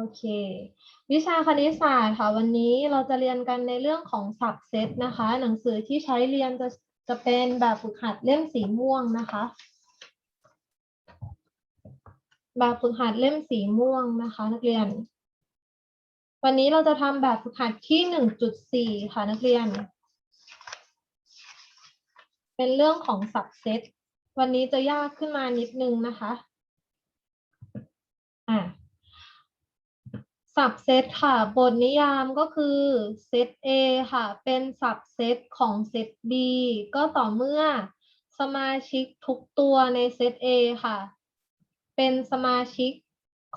โอเค วิชาคณิตศาสตร์ค่ะวันนี้เราจะเรียนกันในเรื่องของศัพท์เซตนะคะ หนังสือที่ใช้เรียนจะจะเป็นแบบฝึกหัดเล่มสีม่วงนะคะ แบบฝึกหัดเล่มสีม่วงนะคะ นักเรียน วันนี้เราจะทำแบบฝึกหัดที่หนึ่งจุดสี่ค่ะนักเรียน เป็นเรื่องของศัพท์เซตวันนี้จะยากขึ้นมานิดนึงนะคะ อะ สับเซตค่ะ บทนิยามก็คือเซต A ค่ะ เป็นสับเซตของเซต B ก็ต่อเมื่อสมาชิกทุกตัวในเซต A ค่ะ เป็นสมาชิก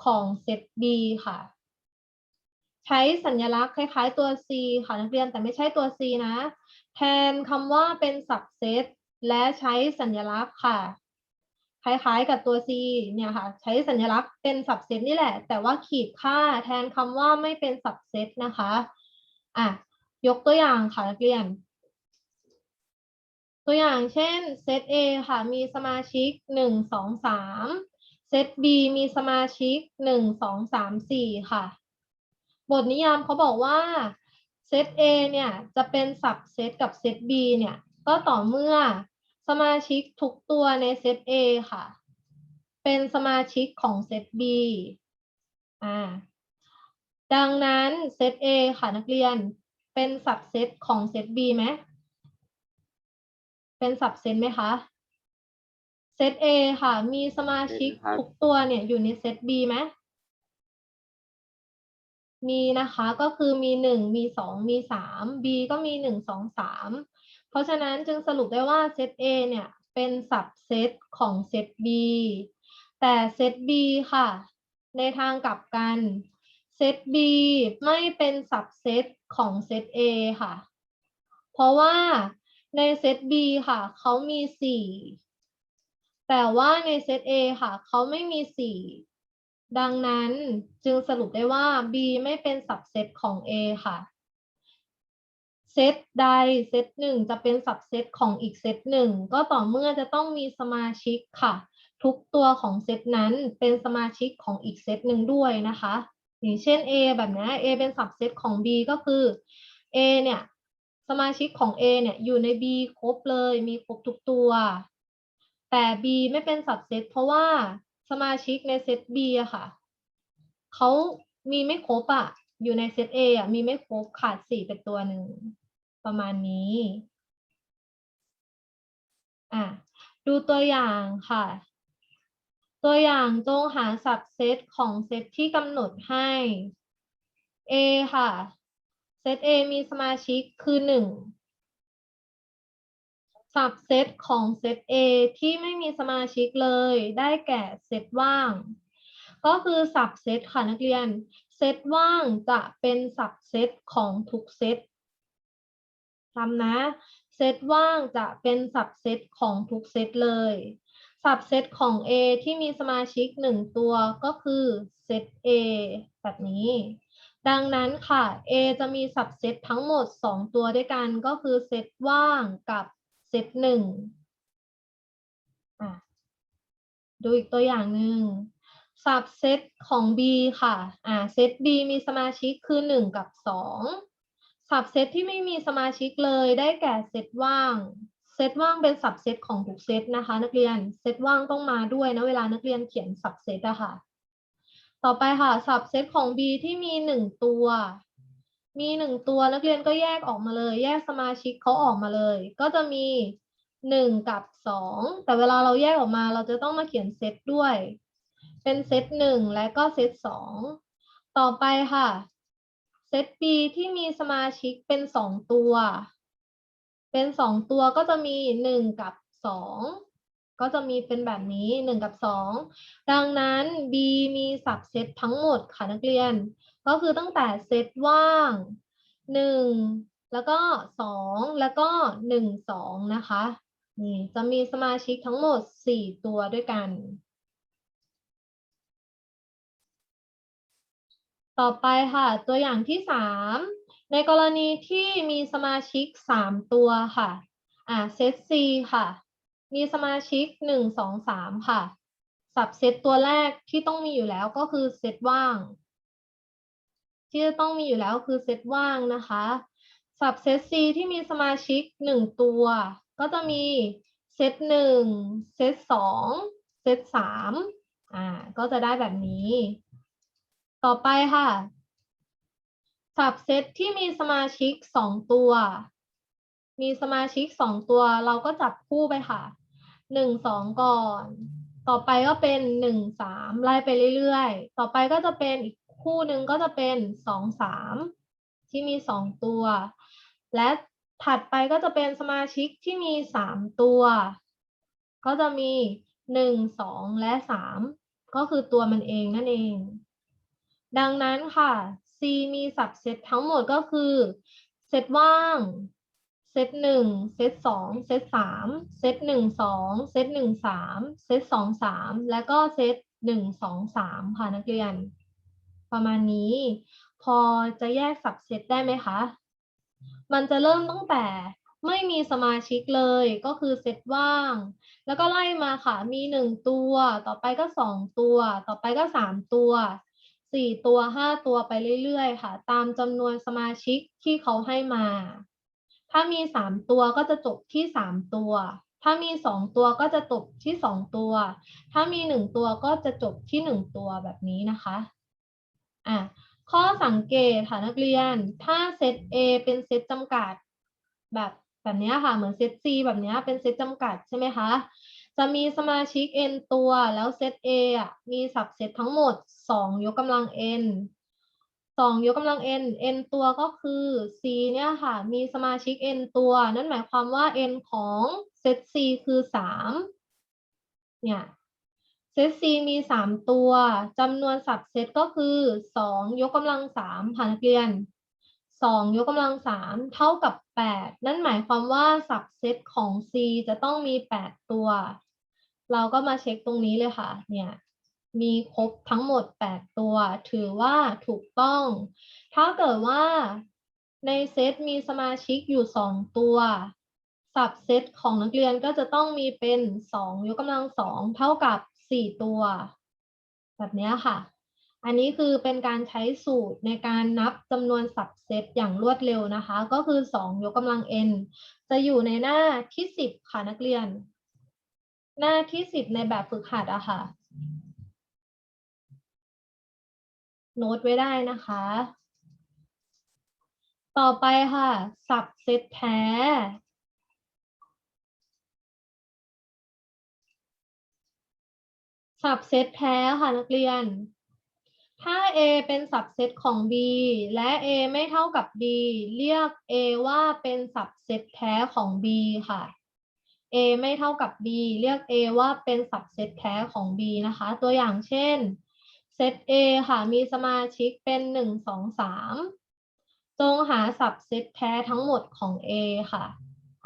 ของเซต B ค่ะ ใช้สัญลักษณ์คล้ายๆตัว C ค่ะนักเรียนแต่ไม่ใช่ตัว C นะ แทนคำว่าเป็นสับเซตและใช้สัญลักษณ์ค่ะ คล้ายๆกับตัว C เนี่ยค่ะ ใช้สัญลักษณ์เป็นสับเซตนี่แหละ แต่ว่าขีดค่าแทนคำว่าไม่เป็นสับเซตนะคะอะยกตัวอย่างค่ะนักเรียน ตัวอย่างเช่นเซต A ค่ะ มีสมาชิกหนึ่งสองสามเซต B มีสมาชิกหนึ่งสองสามสี่ค่ะ บทนิยามเขาบอกว่าเซต A เนี่ยจะเป็นสับเซตกับเซต B เนี่ยก็ต่อเมื่อ สมาชิกทุกตัวในเซต A ค่ะ เป็นสมาชิกของเซต B อ่า ดังนั้นเซต A ค่ะนักเรียน เป็นสับเซตของเซต B ไหม เป็นสับเซตไหมคะเซต A ค่ะ มีสมาชิกทุกตัวเนี่ยอยู่ในเซต B ไหมมีนะคะก็คือมีหนึ่งมีสองมีสาม B ก็มีหนึ่งสองสาม เพราะฉะนั้นจึงสรุปได้ว่าเซต A เนี่ยเป็นสับเซตของเซต B แต่เซต B ค่ะ ในทางกลับกันเซต B ไม่เป็นสับเซตของเซต A ค่ะ เพราะว่าในเซต B ค่ะ เขามีสี่แต่ว่าในเซต A ค่ะ เขาไม่มีสี่ดังนั้นจึงสรุปได้ว่า B ไม่เป็นสับเซตของ A ค่ะ เซตใดเซตหนึ่งจะเป็นสับเซตของอีกเซตหนึ่งก็ต่อเมื่อจะต้องมีสมาชิกค่ะ ทุกตัวของเซตนั้นเป็นสมาชิกของอีกเซตหนึ่งด้วยนะคะ อย่างเช่น A แบบนี้ A เป็นสับเซตของ B ก็คือ A เนี่ยสมาชิกของ A เนี่ยอยู่ใน B ครบเลยมีครบทุกตัว แต่ B ไม่เป็นสับเซตเพราะว่าสมาชิกในเซต B อะค่ะเขามีไม่ครบอะอยู่ในเซต A อะมีไม่ครบขาดสี่เป็นตัวหนึ่ง ประมาณนี้อะดูตัวอย่างค่ะ ตัวอย่างจงหาสับเซตของเซตที่กำหนดให้ A ค่ะ เซต A มีสมาชิกคือหนึ่งสับเซตของเซต A ที่ไม่มีสมาชิกเลยได้แก่เซตว่าง ก็คือสับเซตค่ะนักเรียน เซตว่างจะเป็นสับเซตของทุกเซต จำนะ เซตว่างจะเป็นสับเซตของทุกเซตเลย สับเซตของ A ที่มีสมาชิกหนึ่งตัวก็คือเซต A แบบนี้ ดังนั้นค่ะ A จะมีสับเซตทั้งหมด 2 ตัวด้วยกันก็คือเซตว่างกับเซตหนึ่งดูอีกตัวอย่างหนึ่งสับเซตของ B ค่ะ อ่า เซต B มีสมาชิกคือ 1 กับ 2 สับเซตที่ไม่มีสมาชิกเลยได้แก่เซตว่าง เซตว่างเป็นสับเซตของทุกเซตนะคะ นักเรียน เซตว่างต้องมาด้วยนะเวลานักเรียนเขียนสับเซตอะค่ะ ต่อไปค่ะสับเซตของ B ที่มีหนึ่งตัว มีหนึ่งตัวนักเรียนก็แยกออกมาเลย แยกสมาชิกเขาออกมาเลย ก็จะมีหนึ่งกับสองแต่เวลาเราแยกออกมาเราจะต้องมาเขียนเซตด้วย เป็นเซตหนึ่งและก็เซตสองต่อไปค่ะ เซต B ที่มีสมาชิกเป็นสองตัว เป็นสองตัวก็จะมีหนึ่งกับสองก็จะมีเป็นแบบนี้หนึ่งกับสองดังนั้น B มีสับเซตทั้งหมดค่ะนักเรียน ก็คือตั้งแต่เซตว่างหนึ่งแล้วก็สองแล้วก็หนึ่งสองนะคะนี่จะมีสมาชิกทั้งหมดสี่ตัวด้วยกัน ต่อไปค่ะ ตัวอย่างที่สามในกรณีที่มีสมาชิกสามตัวค่ะ อ่าเซต C ค่ะ มีสมาชิกหนึ่งสองสามค่ะ สับเซตตัวแรกที่ต้องมีอยู่แล้วก็คือเซตว่าง ที่จะต้องมีอยู่แล้วคือเซตว่างนะคะสับเซต C ที่มีสมาชิกหนึ่งตัว ก็จะมีเซตหนึ่งเซตสองเซตสามอ่าก็จะได้แบบนี้ ต่อไปค่ะ สับเซตที่มีสมาชิกสองตัว มีสมาชิกสองตัว เราก็จับคู่ไปค่ะหนึ่งสองก่อน ต่อไปก็เป็นหนึ่งสามไล่ไปเรื่อยๆ ต่อไปก็จะเป็นอีกคู่หนึ่งก็จะเป็นสองสามที่มีสองตัว และถัดไปก็จะเป็นสมาชิกที่มีสามตัว ก็จะมีหนึ่งสองและสามก็คือตัวมันเองนั่นเอง ดังนั้นค่ะ C มีสับเซตทั้งหมดก็คือเซตว่าง เซตหนึ่งเซตสองเซตสามเซตหนึ่งสองเซตหนึ่งสามเซตสองสามแล้วก็เซตหนึ่งสองสามค่ะนักเรียน ประมาณนี้ พอจะแยกสับเซตได้ไหมคะ มันจะเริ่มตั้งแต่ไม่มีสมาชิกเลยก็คือเซตว่าง แล้วก็ไล่มาค่ะ มีหนึ่งตัว ต่อไปก็สองตัว ต่อไปก็สามตัว สี่ตัวห้าตัวไปเรื่อยๆ ค่ะ ตามจำนวนสมาชิกที่เขาให้มา ถ้ามีสามตัวก็จะจบที่สามตัว ถ้ามีสองตัวก็จะจบที่สองตัว ถ้ามีหนึ่งตัวก็จะจบที่หนึ่งตัวแบบนี้นะคะอะข้อสังเกตค่ะนักเรียน ถ้าเซต A เป็นเซตจำกัดแบบแบบนี้ค่ะ เหมือนเซต C แบบนี้เป็นเซตจำกัดใช่ไหมคะ จะมีสมาชิก n ตัวแล้วเซต A อะมีสับเซตทั้งหมด 2 ยกกำลัง n 2 ยกกำลัง n n ตัวก็คือ c เนี่ยค่ะ มีสมาชิก n ตัว นั่นหมายความว่า n ของเซต c คือ 3 เนี่ย เซต C มี 3 ตัวจำนวนสับเซตก็คือ 2 ยกกำลัง3ค่ะนักเรียน 2 ยกกำลัง3เท่ากับ 8 นั่นหมายความว่าสับเซตของ C จะต้องมี 8 ตัว เราก็มาเช็คตรงนี้เลยค่ะ เนี่ย มีครบทั้งหมด 8 ตัว ถือว่าถูกต้อง ถ้าเกิดว่าในเซตมีสมาชิกอยู่ 2 ตัวสับเซตของนักเรียนก็จะต้องมีเป็น 2 ยกกำลัง 2 เท่ากับ 4 ตัว แบบนี้ค่ะ อันนี้คือเป็นการใช้สูตรในการนับจำนวนสับเซตอย่างรวดเร็วนะคะ ก็คือ 2 ยกกำลัง n จะอยู่ในหน้าที่ 10 ค่ะนักเรียน หน้าที่ 10 ในแบบฝึกหัดอะค่ะ โน้ตไว้ได้นะคะ ต่อไปค่ะ สับเซตแท้สับเซตแท้ค่ะนักเรียน ถ้า A เป็นสับเซตของ B และ A ไม่เท่ากับ B เรียก A ว่าเป็นสับเซตแท้ของ B ค่ะ A ไม่เท่ากับ B เรียก A ว่าเป็นสับเซตแท้ของ B นะคะ ตัวอย่างเช่นเซต A ค่ะ มีสมาชิกเป็น 1 2 3 จงหาสับเซตแท้ทั้งหมดของ A ค่ะ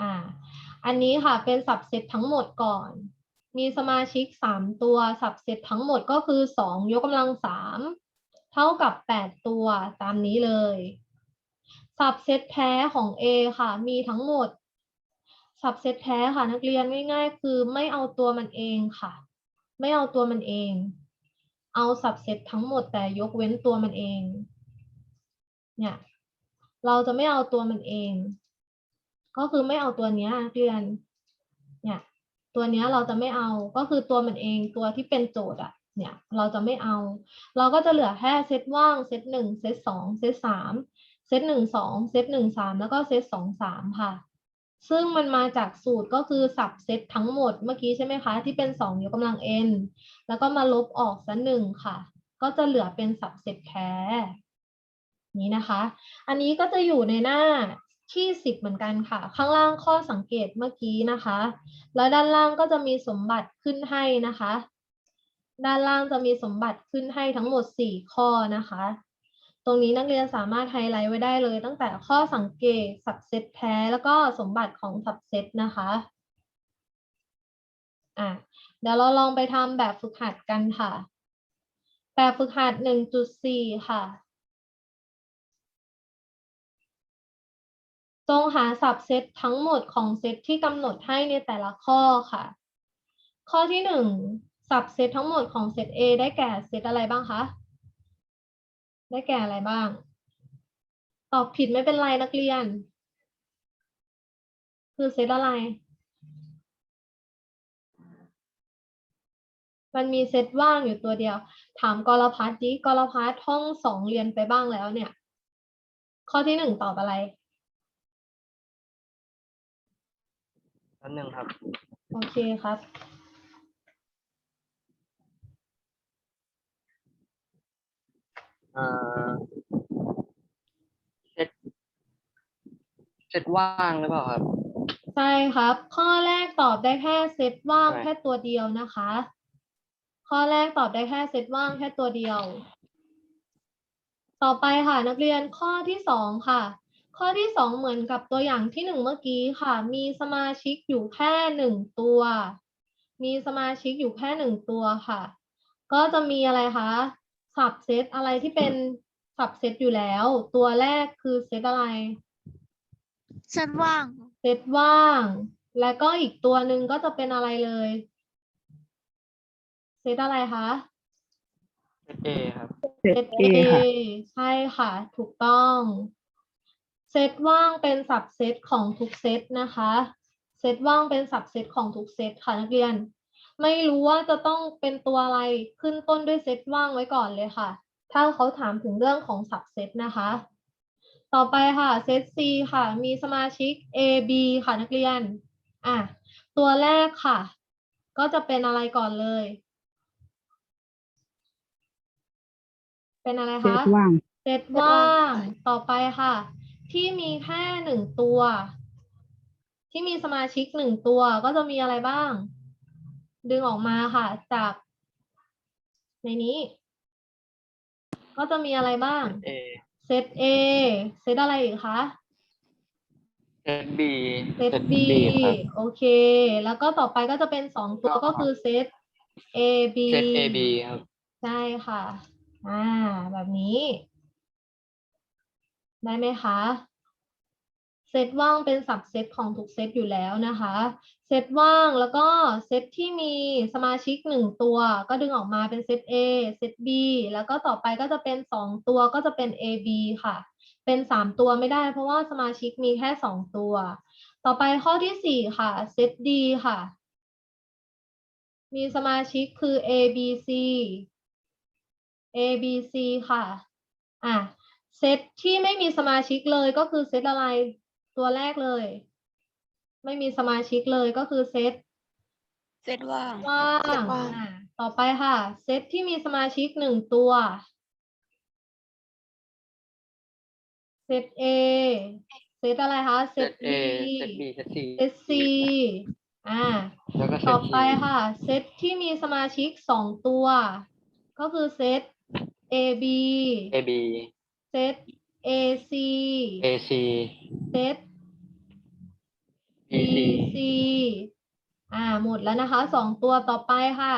อ่า อันนี้ค่ะเป็นสับเซตทั้งหมดก่อน มีสมาชิก 3 ตัวสับเซตทั้งหมดก็คือ 2 ยกกำลัง 3 เท่ากับ 8 ตัวตามนี้เลยสับเซตแท้ของ A ค่ะ มีทั้งหมดสับเซตแท้ค่ะ นักเรียนง่ายๆ คือไม่เอาตัวมันเองค่ะ ไม่เอาตัวมันเอง เอาสับเซตทั้งหมดแต่ยกเว้นตัวมันเอง เนี่ยเราจะไม่เอาตัวมันเอง ก็คือไม่เอาตัวเนี้ยนักเรียน เนี่ย ตัวเนี้ยเราจะไม่เอาก็คือตัวมันเองตัวที่เป็นโจทย์อะ เนี่ยเราจะไม่เอา เราก็จะเหลือแค่เซตว่างเซตหนึ่งเซตสองเซตสามเซตหนึ่งสองเซตหนึ่งสามแล้วก็เซตสองสามค่ะ ซึ่งมันมาจากสูตรก็คือสับเซตทั้งหมดเมื่อกี้ใช่ไหมคะ ที่เป็นสองยกกำลัง n แล้วก็มาลบออกซะหนึ่งค่ะ ก็จะเหลือเป็นสับเซตแท้นี้นะคะ อันนี้ก็จะอยู่ในหน้าที่สิบเหมือนกันค่ะ ข้างล่างข้อสังเกตเมื่อกี้นะคะ แล้วด้านล่างก็จะมีสมบัติขึ้นให้นะคะ ด้านล่างจะมีสมบัติขึ้นให้ทั้งหมดสี่ข้อนะคะ ตรงนี้นักเรียนสามารถไฮไลท์ไว้ได้เลย ตั้งแต่ข้อสังเกตสับเซตแท้ แล้วก็สมบัติของสับเซตนะคะอะเดี๋ยวเราลองไปทำแบบฝึกหัดกันค่ะ แบบฝึกหัดหนึ่งจุดสี่ค่ะ จงหาสับเซตทั้งหมดของเซตที่กำหนดให้ในแต่ละข้อค่ะ ข้อที่หนึ่ง สับเซตทั้งหมดของเซต A ได้แก่เซตอะไรบ้างคะ ได้แก่อะไรบ้าง ตอบผิดไม่เป็นไรนักเรียน คือเซตอะไร มันมีเซตว่างอยู่ตัวเดียว ถามกรพัฒน์ดิกรพัฒน์ห้องสองเรียนไปบ้างแล้วเนี่ย ข้อที่หนึ่งตอบอะไรแป๊บหนึงครับ โอเคครับ เอ่อเซตเซตว่างหรือเปล่าครับ ใช่ครับ ข้อแรกตอบได้แค่เซตว่างใช่ แค่ตัวเดียวนะคะ ข้อแรกตอบได้แค่เซตว่างแค่ตัวเดียว ต่อไปค่ะนักเรียนข้อที่สองค่ะ ข้อที่สองเหมือนกับตัวอย่างที่หนึ่งเมื่อกี้ค่ะ มีสมาชิกอยู่แค่หนึ่งตัว มีสมาชิกอยู่แค่หนึ่งตัวค่ะ ก็จะมีอะไรคะ สับเซตอะไรที่เป็นสับเซตอยู่แล้ว ตัวแรกคือเซตอะไร เซตว่าง เซตว่าง แล้วก็อีกตัวหนึ่งก็จะเป็นอะไรเลย เซตอะไรคะ เซตเอครับเซต A ใช่ค่ะ ถูกต้อง เซตว่างเป็นสับเซตของทุกเซตนะคะ เซตว่างเป็นสับเซตของทุกเซตค่ะนักเรียน ไม่รู้ว่าจะต้องเป็นตัวอะไรขึ้นต้นด้วยเซตว่างไว้ก่อนเลยค่ะ ถ้าเขาถามถึงเรื่องของสับเซตนะคะ ต่อไปค่ะเซต C ค่ะ มีสมาชิก A B ค่ะนักเรียนอะตัวแรกค่ะ ก็จะเป็นอะไรก่อนเลย เป็นอะไรเซคะตว่างเซตว่างต่อไปค่ะ ที่มีแค่หนึ่งตัว ที่มีสมาชิกหนึ่งตัวก็จะมีอะไรบ้าง ดึงออกมาค่ะ จาก ในนี้ ก็จะมีอะไรบ้างเอเซต A เซตอะไรอีกคะ เซตบีเซต B ครับ โอเค แล้วก็ต่อไปก็จะเป็นสองตัวก็คือเซต A B เซตเอบีครับ ใช่ค่ะ อ่า แบบนี้ ได้ไหมคะ เซตว่างเป็นสับเซตของทุกเซตอยู่แล้วนะคะ เซตว่างแล้วก็เซตที่มีสมาชิกหนึ่งตัว ก็ดึงออกมาเป็นเซต A เซต B แล้วก็ต่อไปก็จะเป็นสองตัวก็จะเป็น A B ค่ะ เป็นสามตัวไม่ได้ เพราะว่าสมาชิกมีแค่สองตัว ต่อไปข้อที่สี่ค่ะ เซต D ค่ะ มีสมาชิกคือ A B C A B C ค่ะ อะ เซตที่ไม่มีสมาชิกเลยก็คือเซตอะไร ตัวแรกเลย ไม่มีสมาชิกเลยก็คือเซตเซตว่างว่างเซตว่างอะต่อไปค่ะ เซตที่มีสมาชิกหนึ่งตัว เซต A เซตอะไรคะ เซเซตตเอ B เซตบีเซตซีเซต C อ่า แล้วก็เซตต่อไปซีค่ะ เซตที่มีสมาชิกสองตัว ก็คือเซต A B เอบีเซต A C เอซีเซตบี B ซี C อ่า หมดแล้วนะคะสองตัวต่อไปค่ะ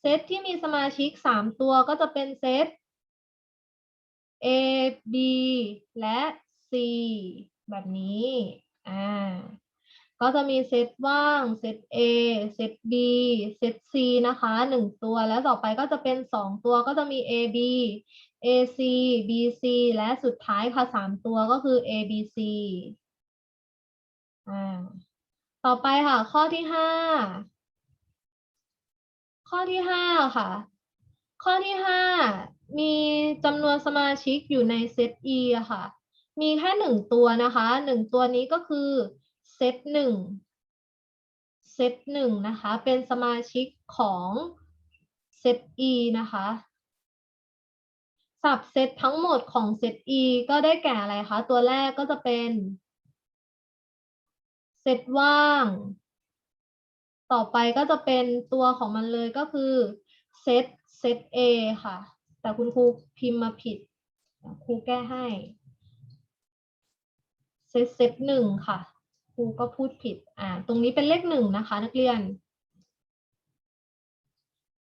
เซตที่มีสมาชิกสามตัวก็จะเป็นเซต A B และ C แบบนี้ อ่า ก็จะมีเซตว่าง เซต A เซต B เซต C นะคะหนึ่งตัว แล้วต่อไปก็จะเป็นสองตัวก็จะมี A B A C B C และสุดท้ายค่ะสามตัวก็คือ A B C ต่อไปค่ะ ข้อที่ห้าข้อที่ห้าค่ะ ข้อที่ห้ามีจำนวนสมาชิกอยู่ในเซต E อค่ะ มีแค่หนึ่งตัวนะคะหนึ่งตัวนี้ก็คือเซตหนึ่งเซตหนึ่งนะคะ เป็นสมาชิกของเซต E นะคะสับเซตทั้งหมดของเซต E ก็ได้แก่อะไรคะ ตัวแรกก็จะเป็น เซตว่าง ต่อไปก็จะเป็นตัวของมันเลยก็คือเซตเซต A ค่ะ แต่คุณครูพิมพ์มาผิด ครูแก้ให้ เซตเซตหนึ่งค่ะ ครูก็พูดผิด อ่า ตรงนี้เป็นเลขหนึ่งนะคะ นักเรียน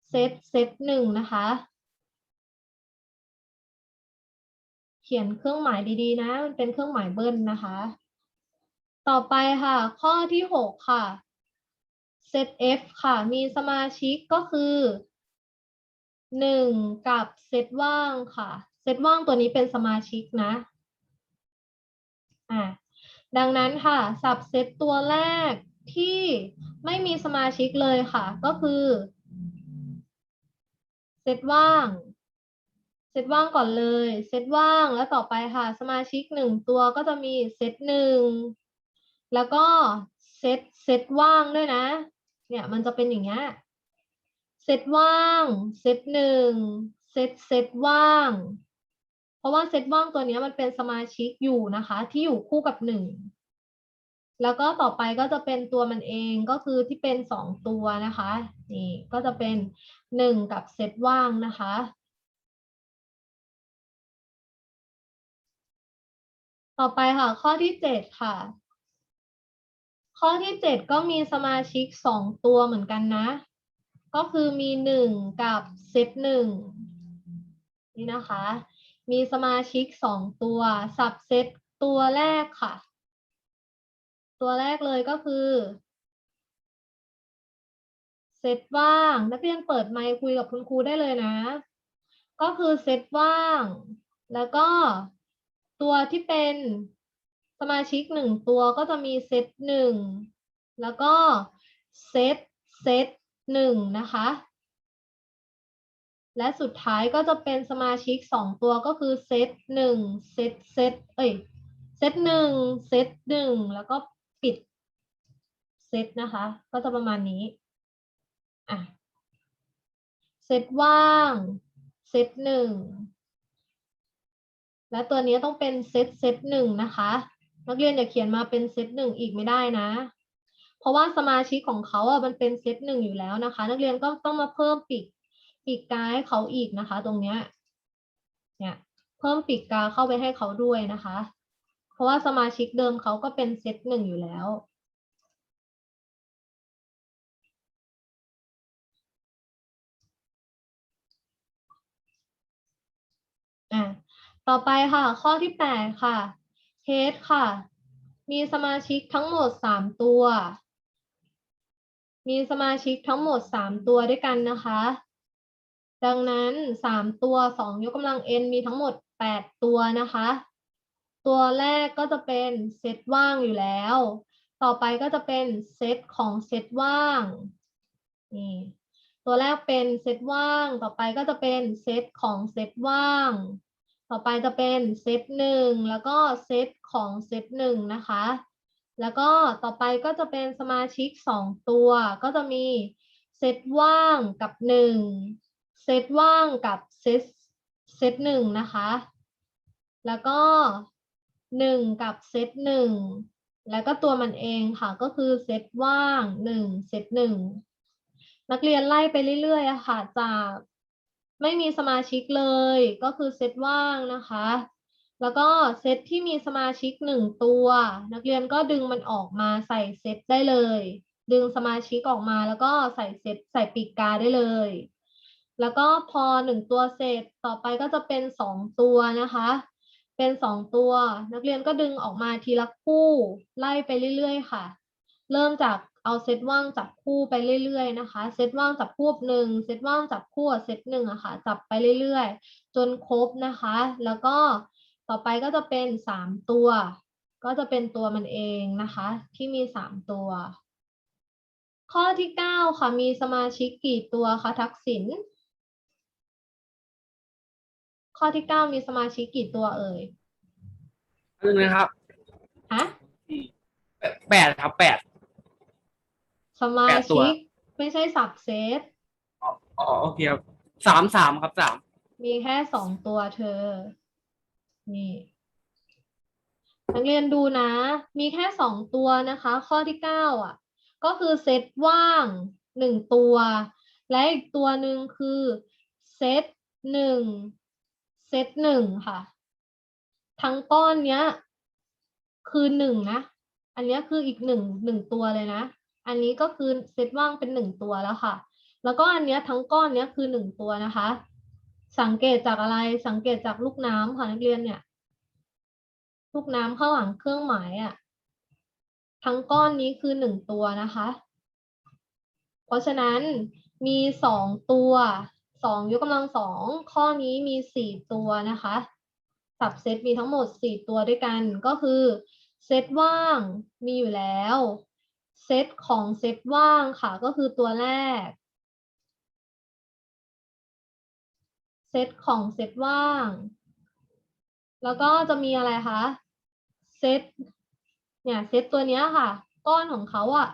เซตเซตหนึ่งนะคะ เขียนเครื่องหมายดีๆนะ มันเป็นเครื่องหมายเบิ้ลนะคะ ต่อไปค่ะ ข้อที่หกค่ะเซต F ค่ะ มีสมาชิกก็คือหนึ่งกับเซตว่างค่ะ เซตว่างตัวนี้เป็นสมาชิกนะอะดังนั้นค่ะ สับเซตตัวแรกที่ไม่มีสมาชิกเลยค่ะ ก็คือ เซตว่าง เซตว่างก่อนเลย เซตว่างแล้วต่อไปค่ะ สมาชิกหนึ่งตัวก็จะมีเซตหนึ่ง แล้วก็เซตเซตว่างด้วยนะ เนี่ยมันจะเป็นอย่างเงี้ยเซตว่างเซตหนึ่งเซตเซตว่าง เพราะว่าเซตว่างตัวนี้มันเป็นสมาชิกอยู่นะคะ ที่อยู่คู่กับหนึ่งแล้วก็ต่อไปก็จะเป็นตัวมันเองก็คือที่เป็นสองตัวนะคะนี่ก็จะเป็นหนึ่งกับเซตว่างนะคะต่อไปค่ะ ข้อที่เจ็ดค่ะ ข้อที่เจ็ดก็มีสมาชิกสองตัวเหมือนกันนะ ก็คือมีหนึ่งกับเซตหนึ่งนี่นะคะ มีสมาชิกสองตัวสับเซตตัวแรกค่ะ ตัวแรกเลยก็คือเซตว่างนักเรียนเปิดไมค์คุยกับคุณครูได้เลยนะ ก็คือเซตว่าง แล้วก็ตัวที่เป็น มาชิกหนึ่งตัวก็จะมีเซตหนึ่งแล้วก็เซตเซตหนึ่งนะคะ และสุดท้ายก็จะเป็นสมาชิกสองตัวก็คือเซตหนึ่งเซตเซตเอ้ยเซตหนึ่งเซตหนึ่งแล้วก็ปิดเซตนะคะ ก็จะประมาณนี้อะเซตว่างเซตหนึ่งและตัวนี้ต้องเป็นเซตเซตหนึ่งนะคะ นักเรียนอย่าเขียนมาเป็นเซตหนึ่งอีกไม่ได้นะ เพราะว่าสมาชิกของเขาอะมันเป็นเซตหนึ่งอยู่แล้วนะคะ นักเรียนก็ต้องมาเพิ่มปีกปีกกาให้เขาอีกนะคะ ตรงเนี้ยเนี่ยเพิ่มปีกกาเข้าไปให้เขาด้วยนะคะ เพราะว่าสมาชิกเดิมเขาก็เป็นเซตหนึ่งอยู่แล้วอะต่อไปค่ะ ข้อที่แปดค่ะ เคสค่ะ มีสมาชิกทั้งหมดสามตัว มีสมาชิกทั้งหมดสามตัวด้วยกันนะคะ ดังนั้นสามตัวสองยกกำลัง n มีทั้งหมดแปดตัวนะคะ ตัวแรกก็จะเป็นเซตว่างอยู่แล้ว ต่อไปก็จะเป็นเซตของเซตว่าง นี่ตัวแรกเป็นเซตว่าง ต่อไปก็จะเป็นเซตของเซตว่าง ต่อไปจะเป็นเซตหนึ่งแล้วก็เซตของเซตหนึ่งนะคะ แล้วก็ต่อไปก็จะเป็นสมาชิกสองตัว ก็จะมีเซตว่างกับหนึ่งเซตว่างกับเซตเซตหนึ่งนะคะ แล้วก็หนึ่งกับเซตหนึ่งแล้วก็ตัวมันเองค่ะก็คือเซตว่างหนึ่งเซตหนึ่งนักเรียนไล่ไปเรื่อยๆอะค่ะจาก ไม่มีสมาชิกเลย ก็คือเซตว่างนะคะ แล้วก็เซตที่มีสมาชิกหนึ่งตัว นักเรียนก็ดึงมันออกมาใส่เซตได้เลย ดึงสมาชิกออกมาแล้วก็ใส่เซตใส่ปีกกาได้เลย แล้วก็พอหนึ่งตัวเสร็จต่อไปก็จะเป็นสองตัวนะคะ เป็นสองตัว นักเรียนก็ดึงออกมาทีละคู่ ไล่ไปเรื่อย ๆ ค่ะ เริ่มจาก เอาเซตว่างจับคู่ไปเรื่อยๆนะคะเซตว่างจับคู่หนึ่งเซตว่างจับคู่กับเซตหนึ่งอะค่ะจับไปเรื่อยๆ จนครบนะคะ แล้วก็ต่อไปก็จะเป็นสามตัว ก็จะเป็นตัวมันเองนะคะ ที่มีสามตัว ข้อที่เก้าค่ะ มีสมาชิกกี่ตัวคะทักษิณข้อที่เก้ามีสมาชิกกี่ตัวเอ่ยนึงนะครับฮะแปดแปดครับแปด สมาแปดตัว ชิก ไม่ใช่สับเซต อ๋อโอเคครับสามสามครับสามมีแค่สองตัวเธอ นี่ นักเรียนดูนะ มีแค่สองตัวนะคะ ข้อที่เก้าอะ ก็คือเซตว่างหนึ่งตัว และอีกตัวหนึ่งคือเซตหนึ่งเซตหนึ่งค่ะ ทั้งก้อนเนี้ย คือหนึ่งนะ อันเนี้ยคืออีกหนึ่งหนึ่งตัวเลยนะ อันนี้ก็คือเซตว่างเป็นหนึ่งตัวแล้วค่ะ แล้วก็อันเนี้ยทั้งก้อนเนี้ยคือหนึ่งตัวนะคะ สังเกตจากอะไรสังเกตจากลูกน้ำค่ะนักเรียนเนี่ย ลูกน้ำข้างหลังเครื่องหมายอะ่ะทั้งก้อนนี้คือหนึ่งตัวนะคะ เพราะฉะนั้นมีสองตัวสองยกกำลังสองข้อนี้มีสี่ตัวนะคะสับเซตมีทั้งหมดสี่ตัวด้วยกันก็คือเซตว่างมีอยู่แล้ว เซตของเซตว่างค่ะ ก็คือตัวแรก เซตของเซตว่าง แล้วก็จะมีอะไรคะ เซต เนี่ยเซตตัวเนี้ยค่ะ ก้อนของเขาอะ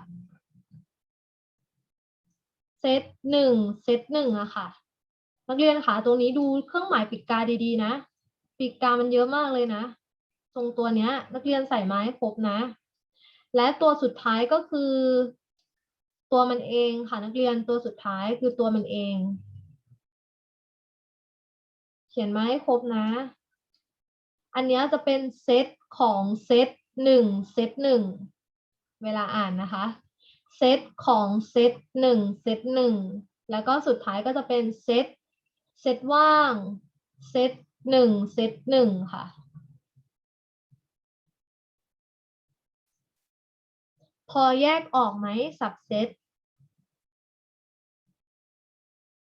เซตหนึ่งเซตหนึ่งอะค่ะ นักเรียนคะตรงนี้ดูเครื่องหมายปีกกาดีๆ นะปีกกามันเยอะมากเลยนะ ตรงตัวเนี้ย นักเรียนใส่ไม้ครบนะ และตัวสุดท้ายก็คือ ตัวมันเองค่ะนักเรียนตัวสุดท้ายคือตัวมันเอง เขียนมาให้ครบนะ อันนี้จะเป็นเซตของเซตหนึ่งเซตหนึ่งเวลาอ่านนะคะ เซตของเซตหนึ่งเซตหนึ่งแล้วก็สุดท้ายก็จะเป็นเซตเซตว่างเซตหนึ่งเซตหนึ่งค่ะ พอแยกออกไหมสับเซต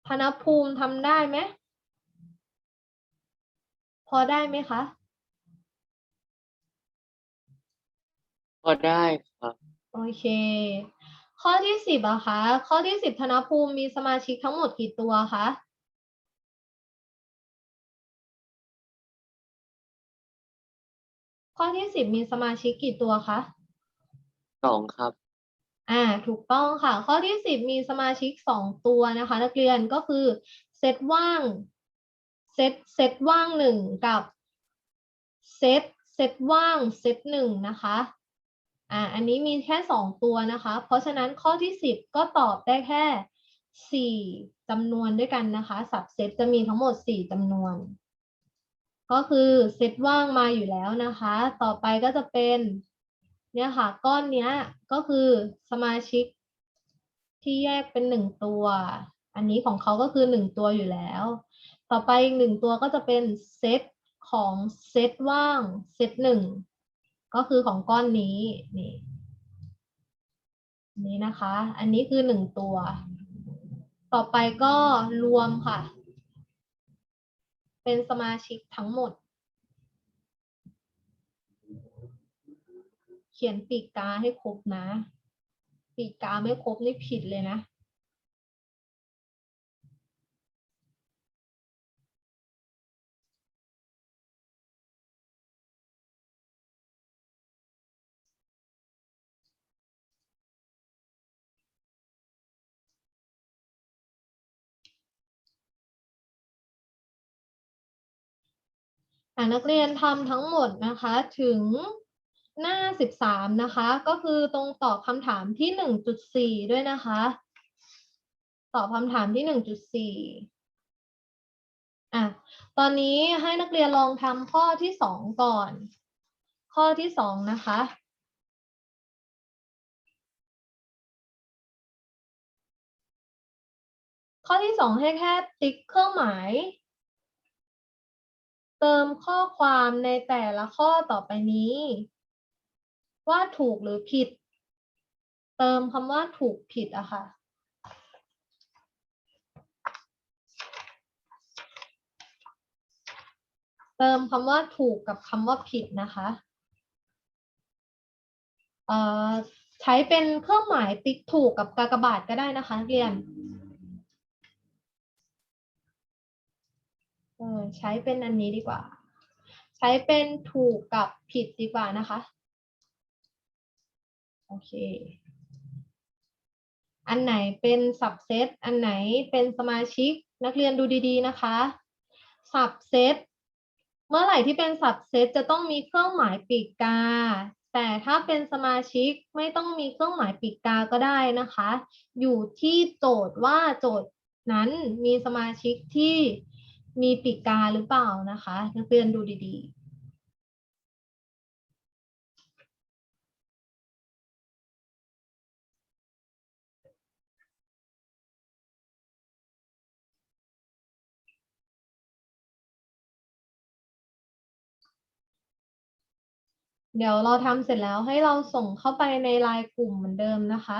ธนภูมิทำได้ไหม พอได้ไหมคะ พอได้ครับโอเค ข้อที่สิบอะคะข้อที่สิบธนภูมิมีสมาชิกทั้งหมดกี่ตัวคะข้อที่สิบมีสมาชิกกี่ตัวคะ สองครับ อ่า ถูกต้องค่ะ ข้อที่สิบมีสมาชิกสองตัวนะคะ นักเรียนก็คือเซตว่างเซตเซตว่างหนึ่งกับเซตเซตว่างเซตหนึ่งนะคะ อ่า อันนี้มีแค่สองตัวนะคะ เพราะฉะนั้นข้อที่สิบก็ตอบได้แค่สี่จำนวนด้วยกันนะคะ สับเซตจะมีทั้งหมดสี่จำนวน ก็คือเซตว่างมาอยู่แล้วนะคะ ต่อไปก็จะเป็น เนี่ยค่ะ ก้อนเนี้ยก็คือสมาชิกที่แยกเป็นหนึ่งตัว อันนี้ของเขาก็คือหนึ่งตัวอยู่แล้ว ต่อไปอีกหนึ่งตัวก็จะเป็นเซตของเซตว่างเซตหนึ่งก็คือของก้อนนี้นี่นี่นะคะ อันนี้คือหนึ่งตัว ต่อไปก็รวมค่ะ เป็นสมาชิกทั้งหมด ขียนปีกกาให้ครบนะ ปีกกาไม่ครบนี่ผิดเลยนะ นักเรียนทำทั้งหมดนะคะถึง หน้าสิบสามนะคะ ก็คือตรงตอบคำถามที่หนึ่งจุดสี่ด้วยนะคะ ตอบคำถามที่หนึ่งจุดสี่อะตอนนี้ให้นักเรียนลองทำข้อที่สองก่อน ข้อที่สองนะคะข้อที่สองให้แค่ติ๊กเครื่องหมาย เติมข้อความในแต่ละข้อต่อไปนี้ ว่าถูกหรือผิด เติมคำว่าถูกผิดอะค่ะ เติมคำว่าถูกกับคำว่าผิดนะคะเอ่อใช้เป็นเครื่องหมายติ๊กถูกกับกากบาทก็ได้นะคะนักเรียนใช้เป็นอันนี้ดีกว่า ใช้เป็นถูกกับผิดดีกว่านะคะ โอเค อันไหนเป็นสับเซต อันไหนเป็นสมาชิก นักเรียนดูดีๆนะคะ สับเซต เมื่อไหร่ที่เป็นสับเซตจะต้องมีเครื่องหมายปีกกา แต่ถ้าเป็นสมาชิกไม่ต้องมีเครื่องหมายปีกกาก็ได้นะคะ อยู่ที่โจทย์ว่าโจทย์นั้นมีสมาชิกที่มีปีกกาหรือเปล่านะคะนักเรียนดูดีๆ เดี๋ยวเราทำเสร็จแล้วให้เราส่งเข้าไปในไลน์กลุ่มเหมือนเดิมนะคะ